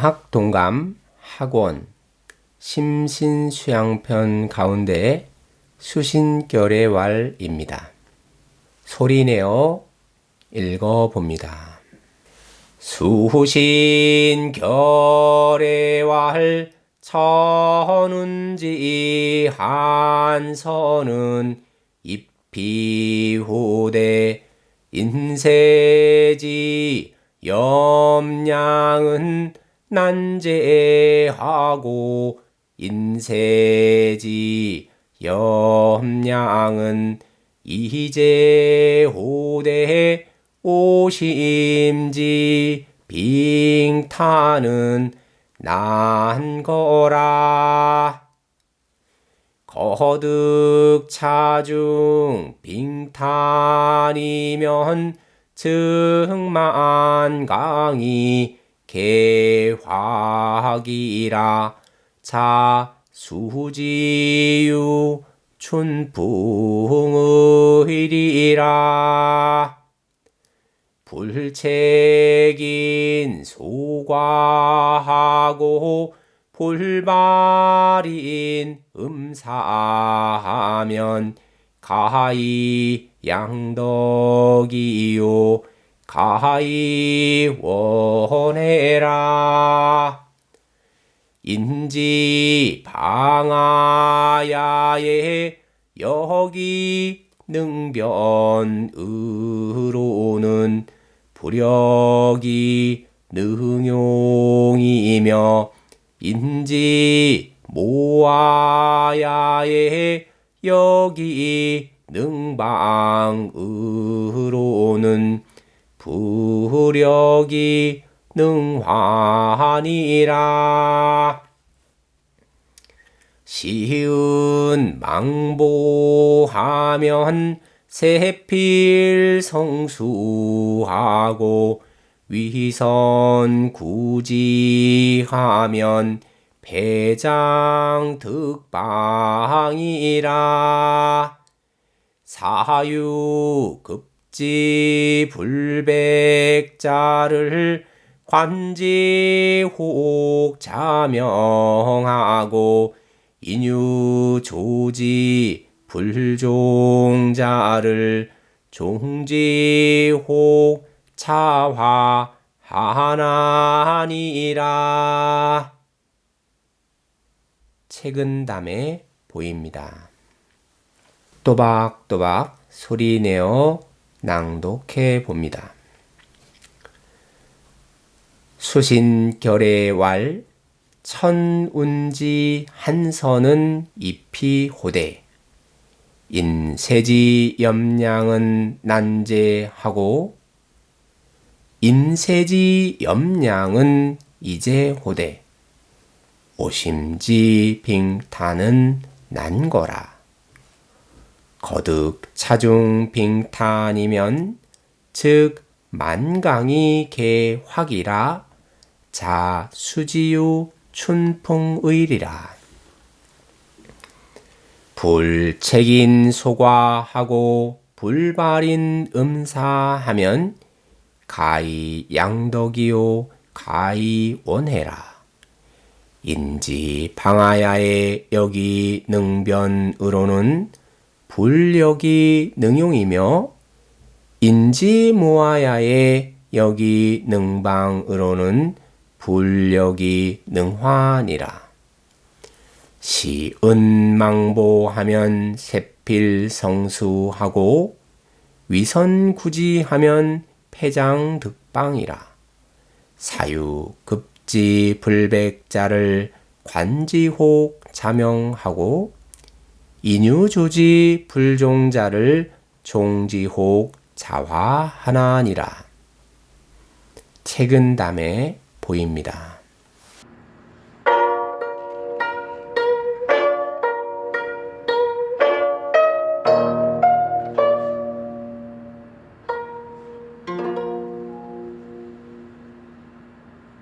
무학 동감 학원 심신수양편 가운데 수신결의 왈입니다. 소리내어 읽어봅니다. 수신결의 왈 천운지 한선은 입피후대 인세지 염량은 난제하고 인세지 염량은 이제 호대 오심지 빙타는 난거라. 거득 차중 빙탄이면 증만강이 개화기라. 자 수지유 춘풍의리라. 불책인 소과하고 불발인 음사하면 가히 양덕이요 가히 원해라. 인지 방아야에 여기 능변으로는 불력이 능용이며 인지 모아야에 여기 능방으로는 부력이 능환이라. 시은 망보하면 세필 성수하고 위선 구지하면 배장 득방이라. 사유 급 지 불백자를 관지혹 자명하고 인유 조지 불종자를 종지혹 차화 하나니라 책은 담에 보입니다. 또박또박 소리내어 낭독해 봅니다. 수신결의 왈 천운지 한선은 입히호대 인세지 염량은 난제하고 인세지 염량은 이제 호대 오심지 빙탄은 난거라 거득 차중 빙탄이면 즉 만강이 개확이라 자 수지유 춘풍의리라. 불책인 소과하고 불발인 음사하면 가히 양덕이요 가히 원해라. 인지 방아야의 여기 능변으로는 불력이 능용이며 인지 모아야의 여기 능방으로는 불력이 능환이라. 시은망보하면 세필성수하고 위선구지하면 패장득방이라. 사유급지 불백자를 관지혹 자명하고 인유조지 불종자를 종지혹 자화하나니라. 책은 담에 보입니다.